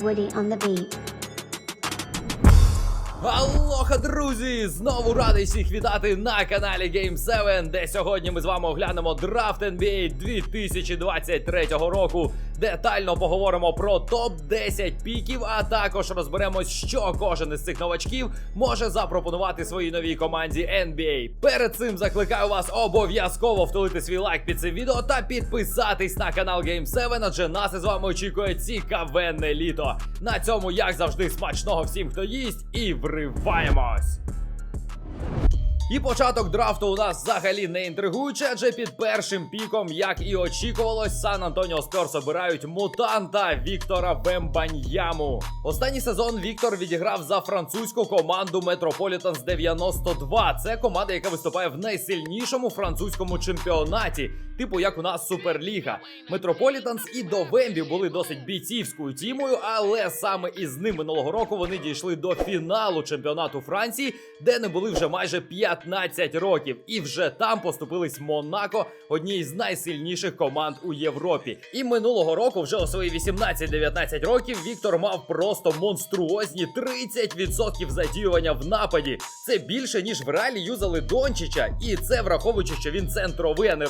Woody on the beat. Алоха, друзі! Знову радий всіх вітати на каналі Game 7, де сьогодні ми з вами оглянемо драфт NBA 2023 року. Детально поговоримо про топ-10 піків, а також розберемось, що кожен із цих новачків може запропонувати своїй новій команді NBA. Перед цим закликаю вас обов'язково втулити свій лайк під цим відео та підписатись на канал Game 7, адже нас із вами очікує цікавенне літо. На цьому, як завжди, смачного всім, хто їсть, і вриваємось! І початок драфту у нас взагалі не інтригуючий, адже під першим піком, як і очікувалось, Сан Антоніо Сперс обирають мутанта Віктора Вембаньяму. Останній сезон Віктор відіграв за французьку команду Метрополітанс 92. Це команда, яка виступає в найсильнішому французькому чемпіонаті, типу як у нас Суперліга. Метрополітанс і до Вембі були досить бійцівською тімою, але саме із ним минулого року вони дійшли до фіналу чемпіонату Франції, де не були вже майже 15 років, і вже там поступились Монако, одній з найсильніших команд у Європі. І минулого року, вже у свої 18-19 років, Віктор мав просто монструозні 30% задіювання в нападі. Це більше ніж в реалі юзали Дончича, і це враховуючи, що він центровий, а не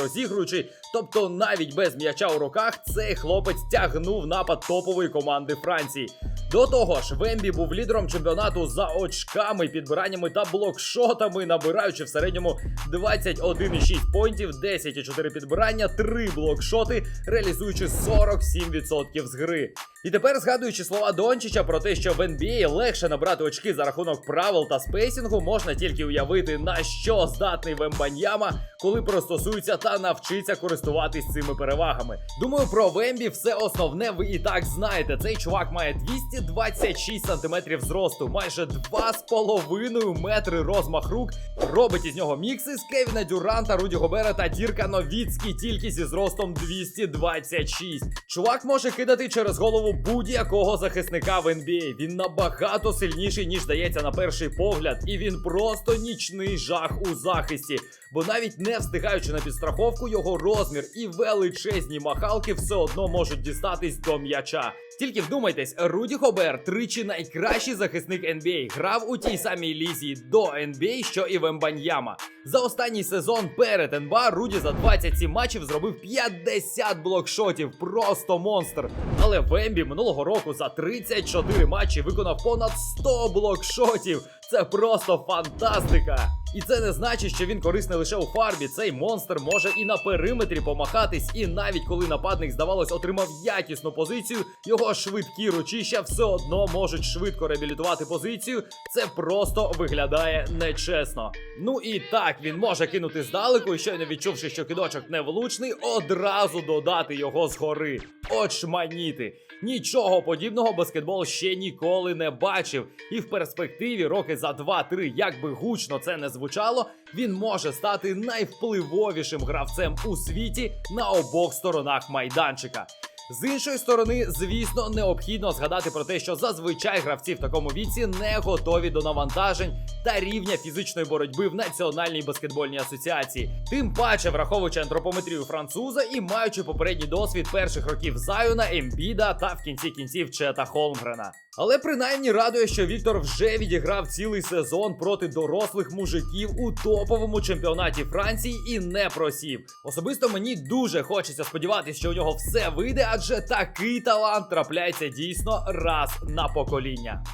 розігруючий. Тобто, навіть без м'яча у руках цей хлопець тягнув напад топової команди Франції. До того ж, Вембі був лідером чемпіонату за очками, підбираннями та блокшотами, набираючи в середньому 21,6 поінтів, 10,4 підбирання, 3 блокшоти, реалізуючи 47% з гри. І тепер згадуючи слова Дончича про те, що в NBA легше набрати очки за рахунок правил та спейсінгу, можна тільки уявити, на що здатний Вембаньяма, коли пристосується та навчиться користуватись цими перевагами. Думаю, про Вембі все основне ви і так знаєте. Цей чувак має 226 сантиметрів зросту, майже 2,5 метри розмах рук. Робить із нього мікси з Кевіна Дюранта, Руді Гобера та Дірка Новіцький тільки зі зростом 226. Чувак може кидати через голову будь-якого захисника в NBA. Він набагато сильніший, ніж здається на перший погляд, і він просто нічний жах у захисті. Бо навіть не встигаючи на підстраховку, його розмір і величезні махалки все одно можуть дістатись до м'яча. Тільки вдумайтесь, Руді Хобер, тричі найкращий захисник NBA, грав у тій самій лізі до NBA, що і Вембаньяма. За останній сезон перед НБА Руді за 27 матчів зробив 50 блокшотів. Просто монстр. Але Вембі минулого року за 34 матчі виконав понад 100 блокшотів. Це просто фантастика. І це не значить, що він корисний лише у фарбі. Цей монстр може і на периметрі помахатись, і навіть коли нападник, здавалось, отримав якісну позицію, його швидкі ручища все одно можуть швидко реабілітувати позицію. Це просто виглядає нечесно. Ну і так, він може кинути здалеку, і щойно відчувши, що кидочок невлучний, одразу додати його згори. Очманіти. Нічого подібного баскетбол ще ніколи не бачив. І в перспективі роки за 2-3, як би гучно це не звучало, він може стати найвпливовішим гравцем у світі на обох сторонах майданчика. З іншої сторони, звісно, необхідно згадати про те, що зазвичай гравці в такому віці не готові до навантажень та рівня фізичної боротьби в Національній баскетбольній асоціації. Тим паче, враховуючи антропометрію француза і маючи попередній досвід перших років Зайона, Ембіда та в кінці кінців Чета Холмгрена. Але принаймні радує, що Віктор вже відіграв цілий сезон проти дорослих мужиків у топовому чемпіонаті Франції і не просів. Особисто мені дуже хочеться сподіватися, що у нього все вийде, адже такий талант трапляється дійсно раз на покоління.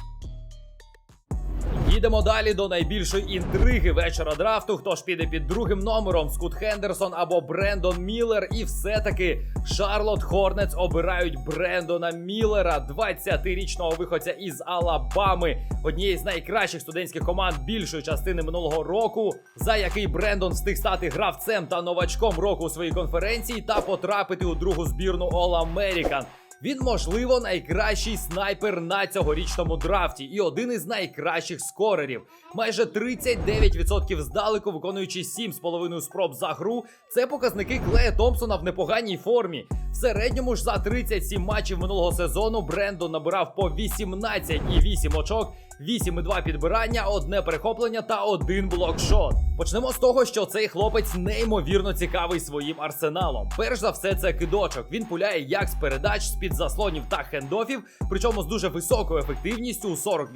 Їдемо далі до найбільшої інтриги вечора драфту. Хто ж піде під другим номером? Скут Хендерсон або Брендон Міллер. І все-таки Шарлот Хорнец обирають Брендона Міллера, 20-річного виходця із Алабами, однієї з найкращих студентських команд більшої частини минулого року, за який Брендон встиг стати гравцем та новачком року у своїй конференції та потрапити у другу збірну All American. Він, можливо, найкращий снайпер на цьогорічному драфті і один із найкращих скорерів. Майже 39% здалеку, виконуючи 7,5 спроб за гру. Це показники Клея Томпсона в непоганій формі. В середньому ж за 37 матчів минулого сезону Брендон набирав по 18,8 очок, 8,2 підбирання, одне перехоплення та один блокшот. Почнемо з того, що цей хлопець неймовірно цікавий своїм арсеналом. Перш за все, це кидочок. Він пуляє як з передач, з під заслонів та хендофів, причому з дуже високою ефективністю у 40%,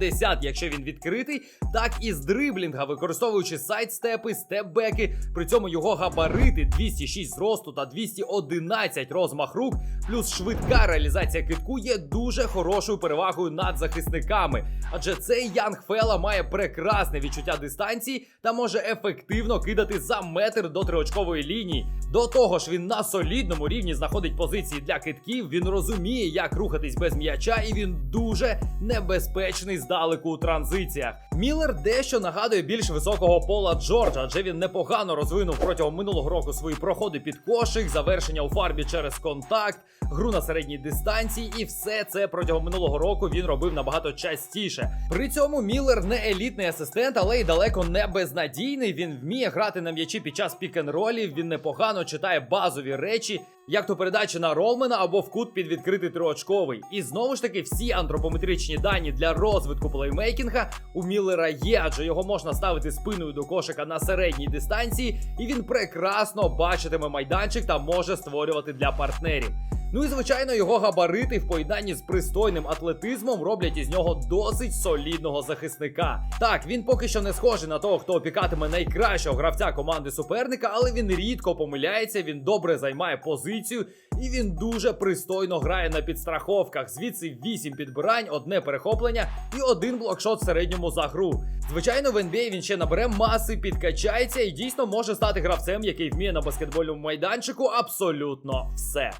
50%, якщо він відкритий, так і з дриблінга, використовуючи сайдстепи, степбеки. При цьому його габарити 206 зросту та 211 розмах рук, плюс швидка реалізація китку є дуже хорошою перевагою над захисниками. Адже цей Янг Фела має прекрасне відчуття дистанції та може ефективно кидати за метр до триочкової лінії. До того ж, він на солідному рівні знаходить позиції для китків. Він розуміє, як рухатись без м'яча, і він дуже небезпечний здалеку у транзиціях. Міллер дещо нагадує більш високого пола Джорджа, адже він непогано розвинув протягом минулого року свої проходи під кошик, завершення у фарбі через контакт, гру на середній дистанції, і все це протягом минулого року він робив набагато частіше. При цьому Міллер не елітний асистент, але й далеко не безнадійний. Він вміє грати на м'ячі під час пік-н-ролів, Він непогано читає базові речі, як то передача на Ролмена або в кут під відкритий триочковий. І знову ж таки, всі антропометричні дані для розвитку плеймейкінга у Міллера є, адже його можна ставити спиною до кошика на середній дистанції, і він прекрасно бачитиме майданчик та може створювати для партнерів. Ну і звичайно, його габарити в поєднанні з пристойним атлетизмом роблять із нього досить солідного захисника. Так, він поки що не схожий на того, хто опікатиме найкращого гравця команди суперника, але він рідко помиляється, він добре займає позицію і він дуже пристойно грає на підстраховках. Звідси 8 підбирань, одне перехоплення і один блокшот в середньому за гру. Звичайно, в NBA він ще набере маси, підкачається і дійсно може стати гравцем, який вміє на баскетбольному майданчику абсолютно все.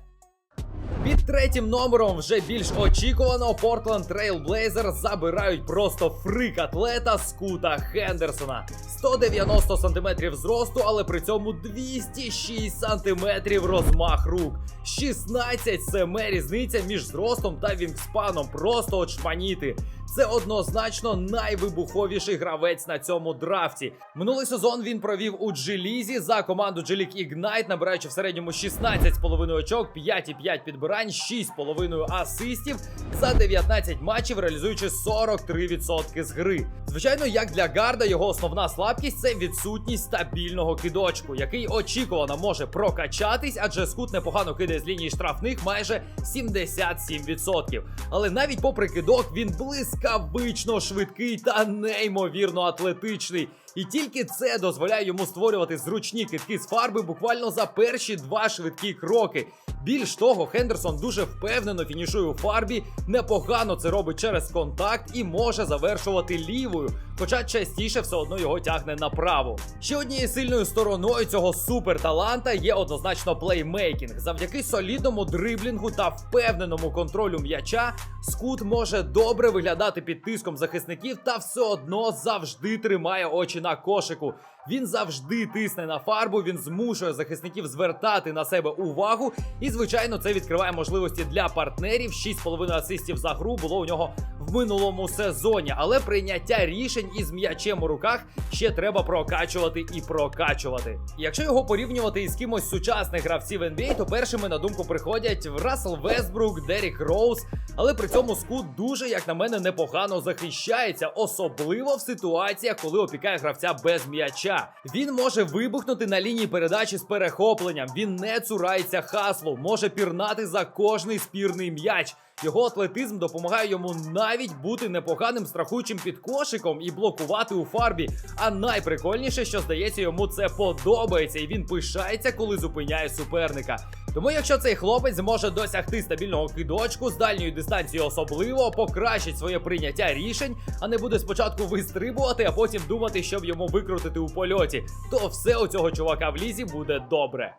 Під третім номером вже більш очікувано Portland Trail Blazers забирають просто фрик атлета Скута Хендерсона. 190 сантиметрів зросту, але при цьому 206 сантиметрів розмах рук. 16 семе різниця між зростом та вінгспаном. Просто очманіти. Це однозначно найвибуховіший гравець на цьому драфті. Минулий сезон він провів у Джилізі за команду G-League Ignite, набираючи в середньому 16,5 очок, 5,5 підбирань, 6,5 асистів за 19 матчів, реалізуючи 43% з гри. Звичайно, як для гарда, його основна слабкість це відсутність стабільного кидочку, який очікувано може прокачатись, адже скут непогано кидає з лінії штрафних майже 77%. Але навіть попри кидок він блискавично швидкий та неймовірно атлетичний. І тільки це дозволяє йому створювати зручні китки з фарби буквально за перші два швидкі кроки. Більш того, Хендерсон дуже впевнено фінішує у фарбі, непогано це робить через контакт і може завершувати лівою, хоча частіше все одно його тягне направо. Ще однією сильною стороною цього суперталанта є однозначно плеймейкінг. Завдяки солідному дриблінгу та впевненому контролю м'яча, скут може добре виглядати під тиском захисників та все одно завжди тримає очі на кошику. Він завжди тисне на фарбу, він змушує захисників звертати на себе увагу. І, звичайно, це відкриває можливості для партнерів. 6,5 асистів за гру було у нього в минулому сезоні. Але прийняття рішень із м'ячем у руках ще треба прокачувати і прокачувати. Якщо його порівнювати із кимось сучасних гравців NBA, то першими на думку приходять Рассел Весбрук, Дерік Роуз. Але при цьому скут дуже, як на мене, непогано захищається, особливо в ситуаціях, коли опікає гравця без м'яча. Він може вибухнути на лінії передачі з перехопленням. Він не цурається хаслу, може пірнати за кожний спірний м'яч. Його атлетизм допомагає йому навіть бути непоганим страхуючим під кошиком і блокувати у фарбі. А найприкольніше, що здається, йому це подобається, і він пишається, коли зупиняє суперника. Тому, якщо цей хлопець зможе досягти стабільного кидочку з дальньої дистанції, особливо покращить своє прийняття рішень, а не буде спочатку вистрибувати, а потім думати, щоб йому викрутити у польоті, то все у цього чувака в лізі буде добре.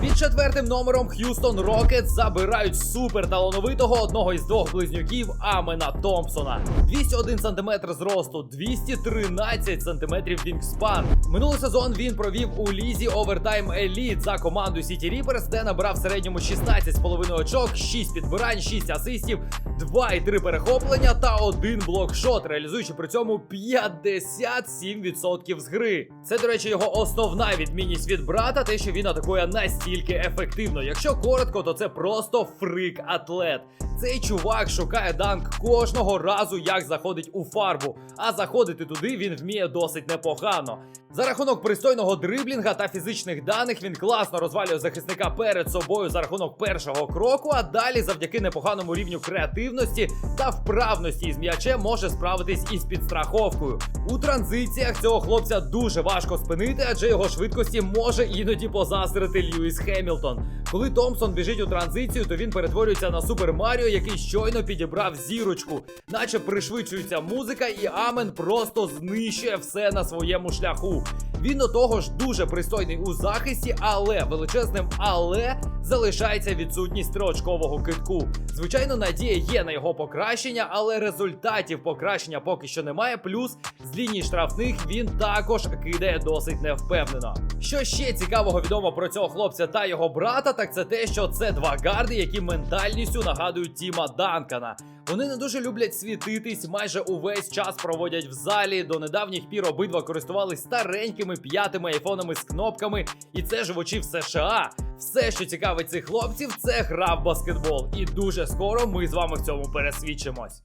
Під четвертим номером Х'юстон Рокетс забирають суперталановитого одного із двох близнюків Амена Томпсона. 201 см зросту, 213 см вінгспан. Минулий сезон він провів у лізі Овертайм Elite за команду City Reapers, де набрав в середньому 16,5 очок, 6 підбирань, 6 асистів, 2,3 перехоплення та один блокшот, реалізуючи при цьому 57% з гри. Це, до речі, його основна відмінність від брата, те, що він атакує настільки настільки ефективно. Якщо коротко, то це просто фрик-атлет. Цей чувак шукає данк кожного разу, як заходить у фарбу. А заходити туди він вміє досить непогано. За рахунок пристойного дриблінга та фізичних даних він класно розвалює захисника перед собою за рахунок першого кроку, а далі завдяки непоганому рівню креативності та вправності із м'ячем може справитись із підстраховкою. У транзиціях цього хлопця дуже важко спинити, адже його швидкості може іноді позастрити Льюіс Хемілтон. Коли Томпсон біжить у транзицію, то він перетворюється на Супер Маріо, який щойно підібрав зірочку, наче пришвидшується музика, і Амен просто знищує все на своєму шляху. Він до того ж дуже пристойний у захисті, але величезним але залишається відсутність триочкового китку. Звичайно, надія є на його покращення, але результатів покращення поки що немає. Плюс з лінії штрафних він також кидає досить невпевнено. Що ще цікавого відомо про цього хлопця та його брата, так це те, що це два гарди, які ментальністю нагадують Тіма Данкана. Вони не дуже люблять світитись, майже увесь час проводять в залі. До недавніх пір обидва користувались старенькими п'ятими айфонами з кнопками, і це живучи в США. Все, що цікавить цих хлопців, це гра в баскетбол. І дуже скоро ми з вами в цьому пересвідчимось.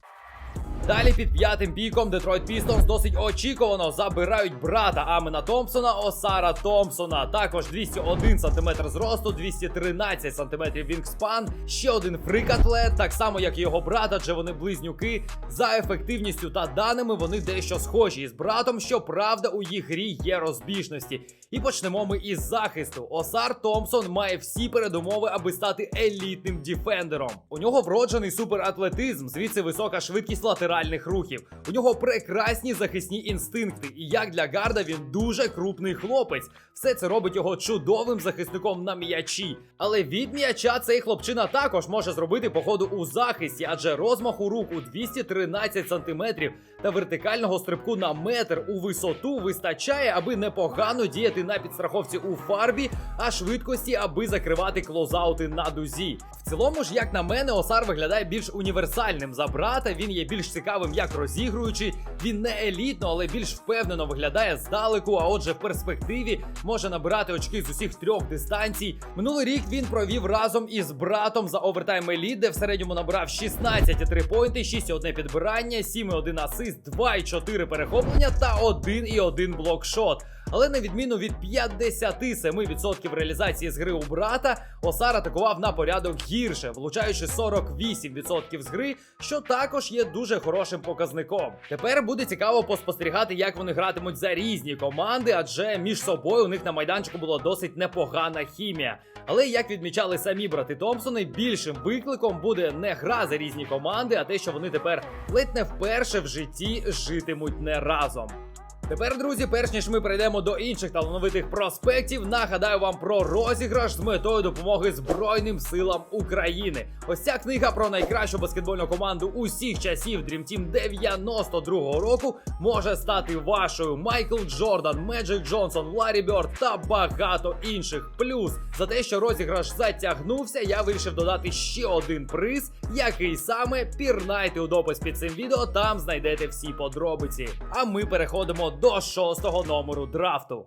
Далі під п'ятим піком Детройт Пістонс досить очікувано забирають брата Амена Томпсона Осара Томпсона. Також 201 см зросту, 213 см вінгспан, ще один фрик-атлет, так само як і його брат, адже вони близнюки. За ефективністю та даними вони дещо схожі із братом. Щоправда, у їх грі є розбіжності. І почнемо ми із захисту. Осар Томпсон має всі передумови, аби стати елітним діфендером. У нього вроджений суператлетизм, звідси висока швидкість латеральних рухів. У нього прекрасні захисні інстинкти. І як для гарда він дуже крупний хлопець. Все це робить його чудовим захисником на м'ячі. Але від м'яча цей хлопчина також може зробити походу у захисті, адже розмаху рук у 213 сантиметрів та вертикального стрибку на метр у висоту вистачає, аби непогано діяти на підстраховці у фарбі, а швидкості, аби закривати клозаути на дузі. В цілому ж, як на мене, Осар виглядає більш універсальним за брата. Він є більш цікавим як розігруючий. Він не елітно, але більш впевнено виглядає здалеку. А отже, в перспективі може набирати очки з усіх трьох дистанцій. Минулий рік він провів разом із братом за овертайм еліт, де в середньому набрав 16,3 поінти, 6,1 підбирання, 7,1 асист, 2,4 перехоплення та 1,1 блокшот. Але на відміну від 57% реалізації з гри у брата, Осар атакував на порядок гірше, влучаючи 48% з гри, що також є дуже хорошим показником. Тепер буде цікаво поспостерігати, як вони гратимуть за різні команди, адже між собою у них на майданчику була досить непогана хімія. Але як відмічали самі брати Томпсони, більшим викликом буде не гра за різні команди, а те, що вони тепер ледь не вперше в житті житимуть не разом. Тепер, друзі, перш ніж ми перейдемо до інших талановитих проспектів, нагадаю вам про розіграш з метою допомоги Збройним силам України. Ось ця книга про найкращу баскетбольну команду усіх часів Dream Team 92-го року може стати вашою. Майкл Джордан, Меджик Джонсон, Ларі Бьорд та багато інших. Плюс за те, що розіграш затягнувся, я вирішив додати ще один приз, який саме пірнайте у допис під цим відео. Там знайдете всі подробиці. А ми переходимо до шостого номеру драфту.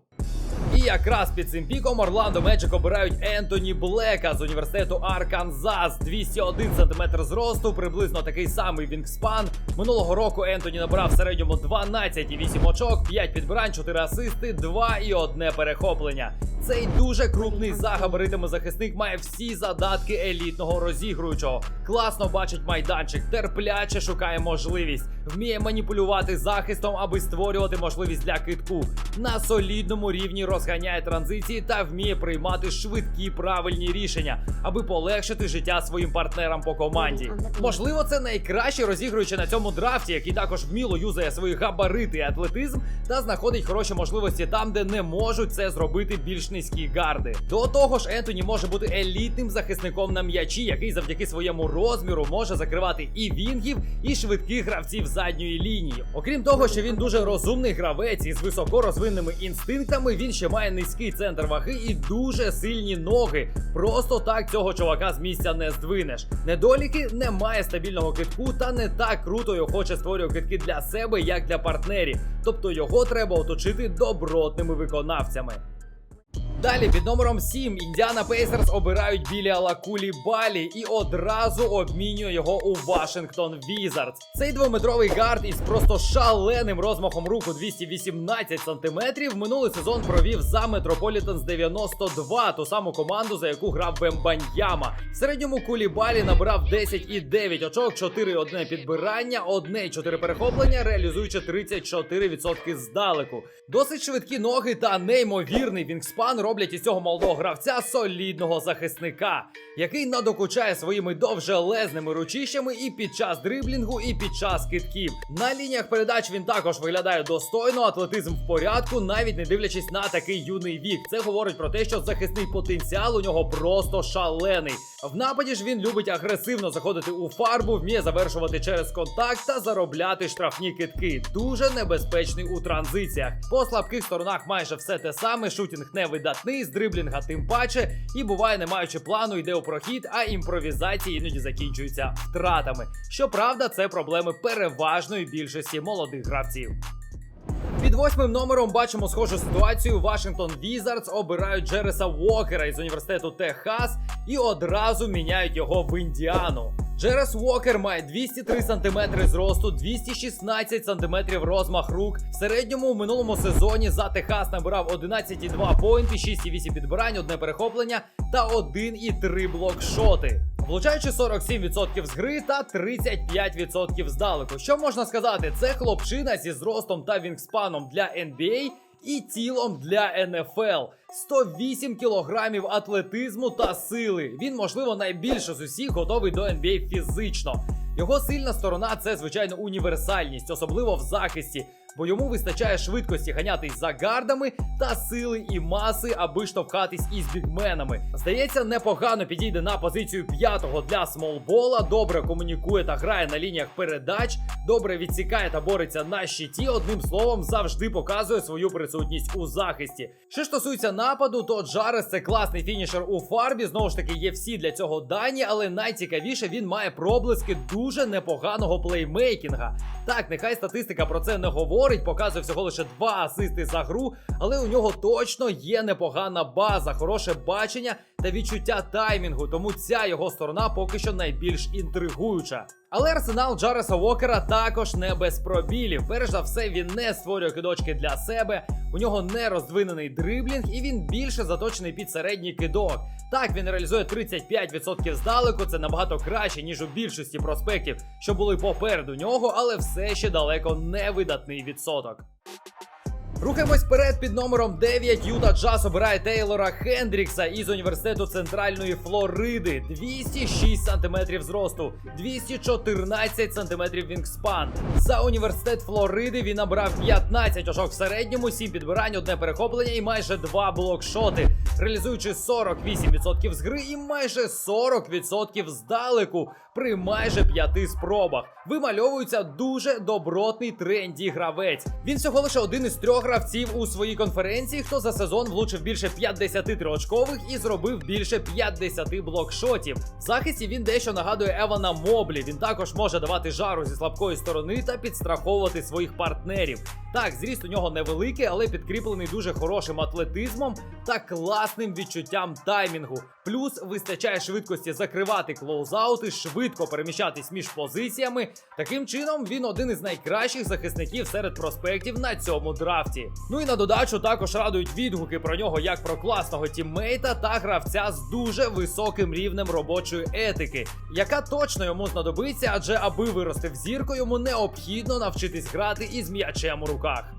І якраз під цим піком Орландо Меджик обирають Ентоні Блека з університету Арканзас. 201 см зросту, приблизно такий самий Вінкспан. Минулого року Ентоні набрав в середньому 12,8 очок, 5 підбирань, 4 асисти, 2 і одне перехоплення. Цей дуже крупний за габаритами захисник має всі задатки елітного розігруючого. Класно бачить майданчик, терпляче шукає можливість, вміє маніпулювати захистом, аби створювати можливість для китку. На солідному рівні розганяє транзиції та вміє приймати швидкі правильні рішення, аби полегшити життя своїм партнерам по команді. Можливо, це найкращий розігруючий на цьому драфті, який також вміло юзає свої габарити і атлетизм та знаходить хороші можливості там, де не можуть це зробити більш низькі гарди. До того ж, Ентоні може бути елітним захисником на м'ячі, який завдяки своєму розміру може закривати і вінгів, і швидких гравців задньої лінії. Окрім того, що він дуже розумний гравець із високо розвиненими інстинктами, він ще має низький центр ваги і дуже сильні ноги. Просто так цього чувака з місця не здвинеш. Недоліки немає стабільного китку та не так круто його хоче створює китки для себе, як для партнерів. Тобто його треба оточити добротними виконавцями. Далі під номером 7 Індіана Пейсерс обирають біля Лакулі Балі і одразу обмінює його у Вашингтон Візардс. Цей двометровий гард із просто шаленим розмахом руку 218 сантиметрів минулий сезон провів за Метрополітенс 92, ту саму команду, за яку грав Бембаньяма. В середньому Кулібалі набрав 10,9 очок, 4,1 підбирання, 1,4 перехоплення, реалізуючи 34% здалеку. Досить швидкі ноги та неймовірний вінгспан роблять із цього молодого гравця солідного захисника, який надокучає своїми довжелезними ручищами і під час дриблінгу, і під час китків. На лініях передач він також виглядає достойно, атлетизм в порядку, навіть не дивлячись на такий юний вік. Це говорить про те, що захисний потенціал у нього просто шалений. В нападі ж він любить агресивно заходити у фарбу, вміє завершувати через контакт та заробляти штрафні китки. Дуже небезпечний у транзиціях. По слабких сторонах майже все те саме. Шутінг не видатний, з дриблінга тим паче, і буває, не маючи плану, йде у прохід, а імпровізації іноді закінчуються втратами. Щоправда, це проблеми переважної більшості молодих гравців. Під восьмим номером бачимо схожу ситуацію. Вашингтон Візардс обирають Джереса Уокера із університету Техас і одразу міняють його в Індіану. Джерес Уокер має 203 см зросту, 216 см розмах рук. В середньому у минулому сезоні за Техас набирав 11,2 поінти, 6,8 підбирань, одне перехоплення та 1,3 блокшоти. Влучаючи 47% з гри та 35% здалеку. Що можна сказати? Це хлопчина зі зростом та вінгспаном для NBA і тілом для НФЛ. 108 кілограмів атлетизму та сили. Він, можливо, найбільше з усіх готовий до NBA фізично. Його сильна сторона це, звичайно, універсальність, особливо в захисті, бо йому вистачає швидкості ганятись за гардами та сили і маси, аби штовхатись із бігменами. Здається, непогано підійде на позицію п'ятого для смолбола, добре комунікує та грає на лініях передач, добре відсікає та бореться на щиті. Одним словом, завжди показує свою присутність у захисті. Що стосується нападу, то Джарес це класний фінішер у фарбі. Знову ж таки, є всі для цього дані, але найцікавіше він має проблиски дуже непоганого плеймейкінга. Так, нехай статистика про це не говорить, показує всього лише два асисти за гру, але у нього точно є непогана база, хороше бачення та відчуття таймінгу, тому ця його сторона поки що найбільш інтригуюча. Але арсенал Джареса Уокера також не без пробілів. Перш за все, він не створює кидочки для себе, у нього не роздвинений дриблінг, і він більше заточений під середній кидок. Так, він реалізує 35% здалеку, це набагато краще, ніж у більшості проспектів, що були попереду нього, але все ще далеко не видатний відсоток. Рухаємось вперед під номером 9. Юта Джаз обирає Тейлора Хендрікса із університету Центральної Флориди. 206 см зросту, 214 см вінгспан. За університет Флориди він набрав 15 очок в середньому, 7 підбирань, одне перехоплення і майже 2 блокшоти, реалізуючи 48% з гри і майже 40% здалеку при майже 5 спробах. Вимальовується дуже добротний тренді гравець. Він всього лише один із трьох гравців у своїй конференції, хто за сезон влучив більше 53 очкових і зробив більше 50 блокшотів. В захисті він дещо нагадує Евана Моблі. Він також може давати жару зі слабкої сторони та підстраховувати своїх партнерів. Так, зріст у нього невеликий, але підкріплений дуже хорошим атлетизмом та класним відчуттям таймінгу. Плюс вистачає швидкості закривати клоузаути, швидко переміщатись між позиціями. Таким чином він один із найкращих захисників серед проспектів на цьому драфті. Ну і на додачу також радують відгуки про нього як про класного тіммейта та гравця з дуже високим рівнем робочої етики, яка точно йому знадобиться, адже аби вирости в зірку, йому необхідно навчитись грати із м'ячем у руках.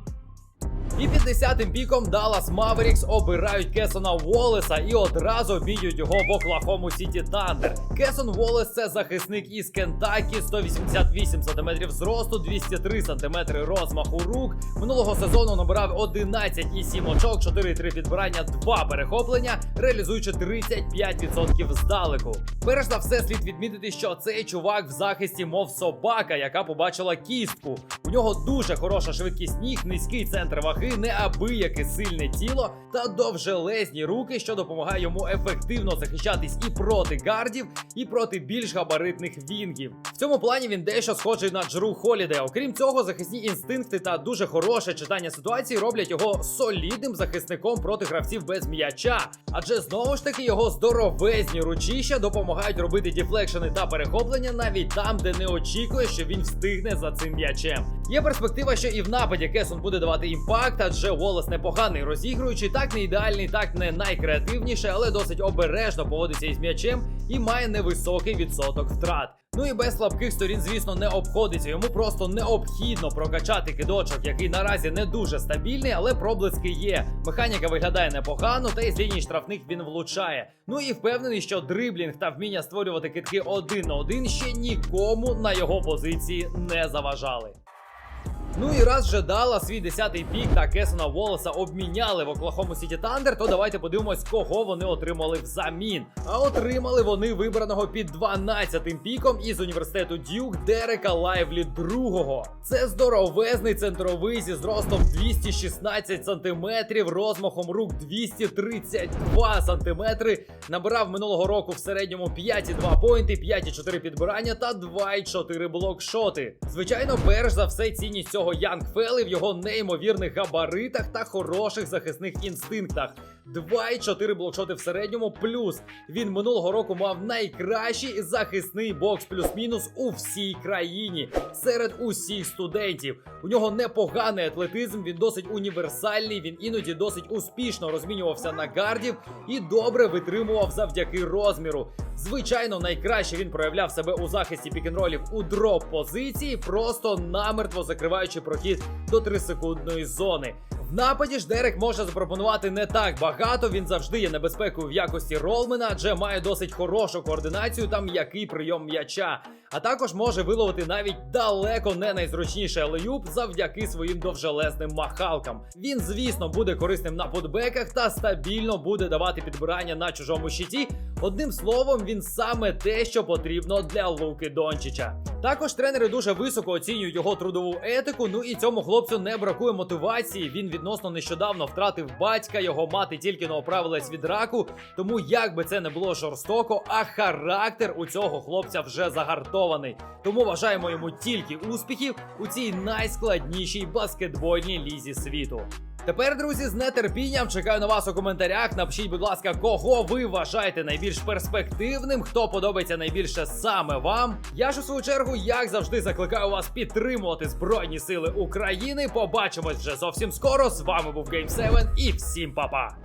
І під 10-тим піком Dallas Mavericks обирають Кесона Уоллеса і одразу обмінюють його в Оклахому Сіті Тандер. Кесон Уоллес це захисник із Кентакі, 188 см зросту, 203 см розмаху рук. Минулого сезону набирав 11,7 очок, 4,3 підбирання, 2 перехоплення, реалізуючи 35% здалеку. Перш за все, слід відмітити, що цей чувак в захисті, мов собака, яка побачила кістку. У нього дуже хороша швидкість ніг, низький центр ваги, неабияке сильне тіло та довжелезні руки, що допомагає йому ефективно захищатись і проти гардів, і проти більш габаритних вінгів. В цьому плані він дещо схожий на Джру Холіде. Окрім цього, захисні інстинкти та дуже хороше читання ситуації роблять його солідним захисником проти гравців без м'яча. Адже знову ж таки його здоровезні ручища допомагають робити дефлекшени та перехоплення навіть там, де не очікує, що він встигне за цим м'ячем. Є перспектива, що і в нападі Кесон буде давати імпакт, адже Волос непоганий розігруючий, так не ідеальний, так не найкреативніше, але досить обережно поводиться із м'ячем і має невисокий відсоток втрат. Ну і без слабких сторін, звісно, не обходиться. Йому просто необхідно прокачати кидочок, який наразі не дуже стабільний, але проблиски є. Механіка виглядає непогано, та й з лінії штрафних він влучає. Ну і впевнений, що дриблінг та вміння створювати китки один на один ще нікому на його позиції не заважали. Ну і раз вже дала свій 10-й пік та Кесона Волоса обміняли в Оклахому Сіті Тандер, то давайте подивимось, кого вони отримали взамін. А отримали вони вибраного під 12-м піком із університету Дюк Дерека Лайвлі другого. Це здоровезний центровий зі зростом 216 сантиметрів, розмахом рук 232 сантиметри. Набирав минулого року в середньому 5,2 поінти, 5,4 підбирання та 2,4 блокшоти. Звичайно, перш за все цінність цього Янг Фели в його неймовірних габаритах та хороших захисних інстинктах. 2,4 блокшоти в середньому, плюс він минулого року мав найкращий захисний бокс плюс-мінус у всій країні серед усіх студентів. У нього непоганий атлетизм, він досить універсальний, він іноді досить успішно розмінювався на гардів і добре витримував завдяки розміру. Звичайно, найкраще він проявляв себе у захисті пікінролів у дроп позиції, просто намертво закриваючи прохід до 3-секундної зони. Нападі ж Дерек може запропонувати не так багато. Він завжди є небезпекою в якості ролмена, адже має досить хорошу координацію та м'який прийом м'яча. А також може виловити навіть далеко не найзручніший алеюб завдяки своїм довжелезним махалкам. Він, звісно, буде корисним на подбеках та стабільно буде давати підбирання на чужому щиті. Одним словом, він саме те, що потрібно для Луки Дончича. Також тренери дуже високо оцінюють його трудову етику. Ну і цьому хлопцю не бракує мотивації. Він відносно нещодавно втратив батька, його мати тільки не оправилась від раку. Тому як би це не було жорстоко, а характер у цього хлопця вже загартований. Тому бажаємо йому тільки успіхів у цій найскладнішій баскетбольній лізі світу. Тепер, друзі, з нетерпінням чекаю на вас у коментарях. Напишіть, будь ласка, кого ви вважаєте найбільш перспективним, хто подобається найбільше саме вам. Я ж у свою чергу, як завжди, закликаю вас підтримувати Збройні Сили України. Побачимось вже зовсім скоро. З вами був Game7 і всім па-па!